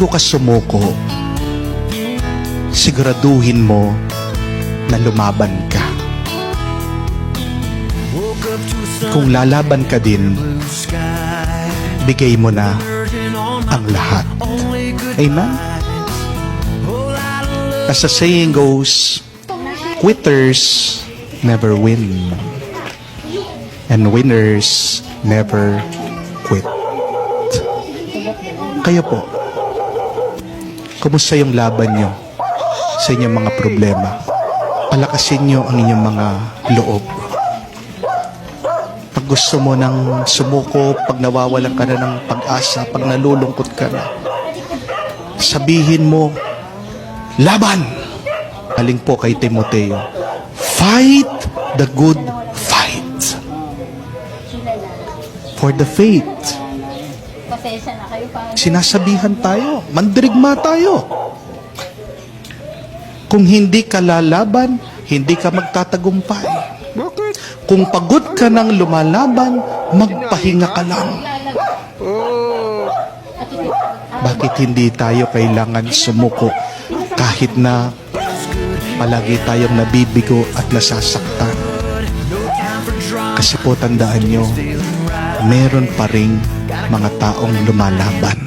bago ka sumuko, siguraduhin mo na lumaban ka. Kung lalaban ka din, bigay mo na ang lahat. Amen? As the saying goes, quitters never win. And winners never quit. Kayo po, kumusta yung laban nyo sa inyong mga problema? Palakasin nyo ang inyong mga loob. Pag gusto mo nang sumuko, pag nawawalan ka na ng pag-asa, pag nalulungkot ka na, sabihin mo, laban! Aling po kay Timoteo, fight the good fight. For the faith. Pasensya na kayo pa. Sinasabihan tayo, mandirigma tayo. Kung hindi ka lalaban, hindi ka magtatagumpay. Bakit? Kung pagod ka ng lumalaban, magpahinga ka lang. Bakit hindi tayo kailangan sumuko kahit na palagi tayong nabibigo at nasasaktan? Kasi po tandaan nyo, meron pa ring mga taong lumalaban.